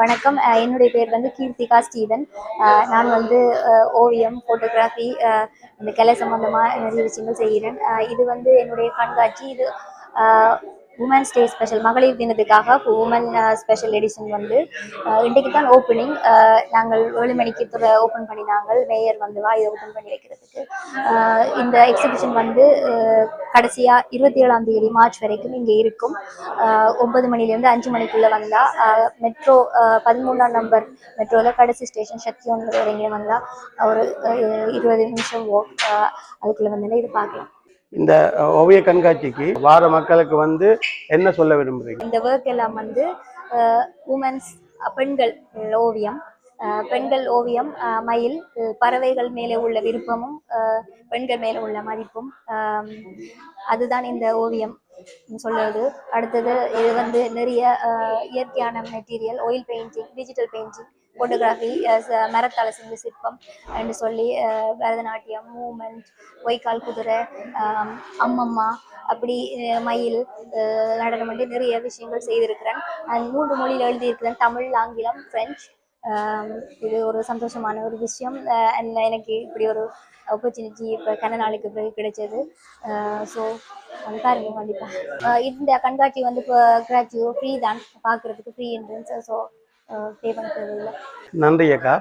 வணக்கம். என்னுடைய பேர் வந்து கீர்த்திகா ஸ்டீவன். நான் வந்து ஓவியம் ஃபோட்டோகிராஃபி இந்த கலை சம்பந்தமாக நிறைய விஷயங்கள் செய்கிறேன். இது வந்து என்னுடைய கண்காட்சி. இது உமன்ஸ் டே ஸ்பெஷல் மகளிர் தினத்துக்காக உமன் ஸ்பெஷல் எடிஷன் வந்து uh, இன்றைக்கு தான் ஓப்பனிங் uh, நாங்கள் ஏழு மணிக்கு ஓப்பன் பண்ணினாங்க மேயர் வந்து வா இதை ஓப்பன் பண்ணி வைக்கிறதுக்கு. Uh, இந்த எக்ஸிபிஷன் வந்து கடைசியாக இருபத்தி ஏழாம் தேதி மார்ச் வரைக்கும் இங்கே இருக்கும். ஒன்பது மணிலேருந்து அஞ்சு மணிக்குள்ளே வந்தால் மெட்ரோ பதிமூணாம் நம்பர் மெட்ரோவில் கடைசி ஸ்டேஷன் சக்தி ஒன்று இறங்கி வந்தால் ஒரு இருபது நிமிஷம் walk, அதுக்குள்ளே அதுக்குள்ள வந்து இது பார்க்கலாம். இந்த ஓவிய கண்காட்சிக்கு வார மக்களுக்கு வந்து என்ன சொல்ல விரும்புறீங்க? இந்த ஒர்க் எல்லாம் வந்து உமன்ஸ் பெண்கள் ஓவியம் பெண்கள் ஓவியம் மயில் பறவைகள் மேலே உள்ள விருப்பமும் பெண்கள் மேலே உள்ள மதிப்பும் அதுதான் இந்த ஓவியம் சொல்லுவது அடுத்தது இது வந்து நிறைய இயற்கையான material oil painting digital painting photography மரத்தால செஞ்ச சிற்பம் என்று சொல்லி பரதநாட்டியம் மூமெண்ட் ஒய்கால் குதிரை அம்மம்மா அப்படி மயில் நடனம் வந்து நிறைய விஷயங்கள் செய்திருக்கிறேன். அண்ட் மூன்று மொழியில் எழுதியிருக்கிறேன் தமிழ் ஆங்கிலம் பிரெஞ்சு um, இது ஒரு சந்தோஷமான ஒரு விஷயம். Uh, எனக்கு இப்படி ஒரு ஆப்பர்ச்சுனிட்டி இப்போ கன நாளுக்கு பிறகு கிடைச்சது. Uh, ஸோ பாருங்க கண்டிப்பாக uh, இந்த கண்காட்சி வந்து இப்போ கிராச்சுவோ ஃப்ரீ தான். பார்க்குறதுக்கு ஃப்ரீ என்ட்ரன்ஸ் ஸோ பே பண்ண தேவையில்லை நன்றி. அக்கா